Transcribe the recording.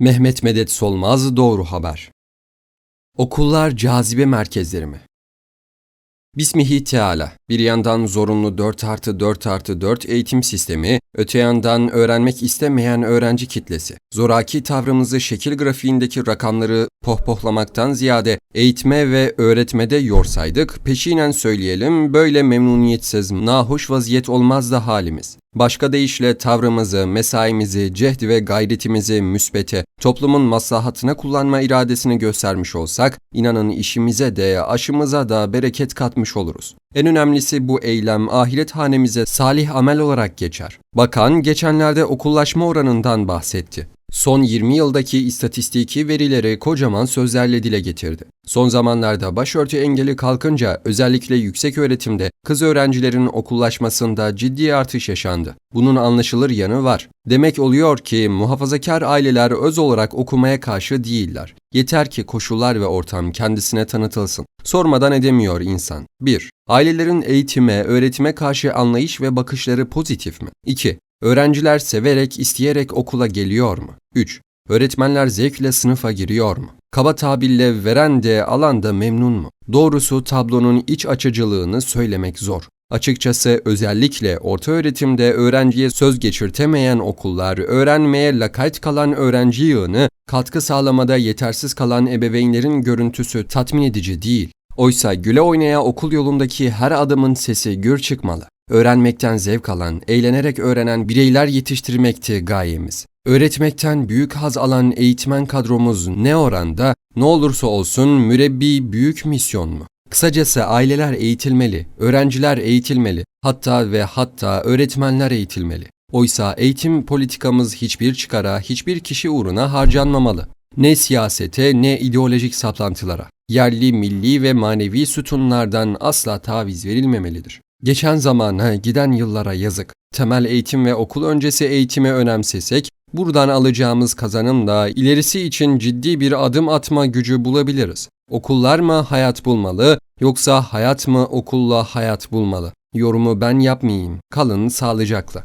Mehmet Medet Solmaz Doğru Haber Okullar cazibe merkezleri mi? Bismihi Teala, bir yandan zorunlu 4 artı 4 artı 4 eğitim sistemi, öte yandan öğrenmek istemeyen öğrenci kitlesi. Zoraki tavrımızı şekil grafiğindeki rakamları pohpohlamaktan ziyade eğitme ve öğretmede yorsaydık, peşinen söyleyelim böyle memnuniyetsiz, nahoş vaziyet olmaz da halimiz. Başka deyişle tavrımızı, mesaimizi, cehd ve gayretimizi müsbete, toplumun maslahatına kullanma iradesini göstermiş olsak, inanın işimize de, aşımıza da bereket katmış oluruz. En önemlisi bu eylem ahiret hanemize salih amel olarak geçer. Bakan geçenlerde okullaşma oranından bahsetti. Son 20 yıldaki istatistiki verileri kocaman sözlerle dile getirdi. Son zamanlarda başörtü engeli kalkınca özellikle yüksek öğretimde kız öğrencilerin okullaşmasında ciddi artış yaşandı. Bunun anlaşılır yanı var. Demek oluyor ki muhafazakar aileler öz olarak okumaya karşı değiller. Yeter ki koşullar ve ortam kendisine tanıtılsın. Sormadan edemiyor insan. 1. Ailelerin eğitime, öğretime karşı anlayış ve bakışları pozitif mi? 2. Öğrenciler severek, isteyerek okula geliyor mu? 3. Öğretmenler zevkle sınıfa giriyor mu? Kaba tabirle veren de alan da memnun mu? Doğrusu tablonun iç açıcılığını söylemek zor. Açıkçası özellikle orta öğretimde öğrenciye söz geçirtemeyen okullar, öğrenmeye lakayt kalan öğrenci yığını, katkı sağlamada yetersiz kalan ebeveynlerin görüntüsü tatmin edici değil. Oysa güle oynaya okul yolundaki her adamın sesi gür çıkmalı. Öğrenmekten zevk alan, eğlenerek öğrenen bireyler yetiştirmekti gayemiz. Öğretmekten büyük haz alan eğitmen kadromuz ne oranda, ne olursa olsun mürebbi büyük misyon mu? Kısacası aileler eğitilmeli, öğrenciler eğitilmeli, hatta ve hatta öğretmenler eğitilmeli. Oysa eğitim politikamız hiçbir çıkara, hiçbir kişi uğruna harcanmamalı. Ne siyasete ne ideolojik saplantılara, yerli, milli ve manevi sütunlardan asla taviz verilmemelidir. Geçen zamana, giden yıllara yazık. Temel eğitim ve okul öncesi eğitimi önemsesek, buradan alacağımız kazanımla ilerisi için ciddi bir adım atma gücü bulabiliriz. Okullar mı hayat bulmalı, yoksa hayat mı okulla hayat bulmalı? Yorumu ben yapmayayım. Kalın sağlıcakla.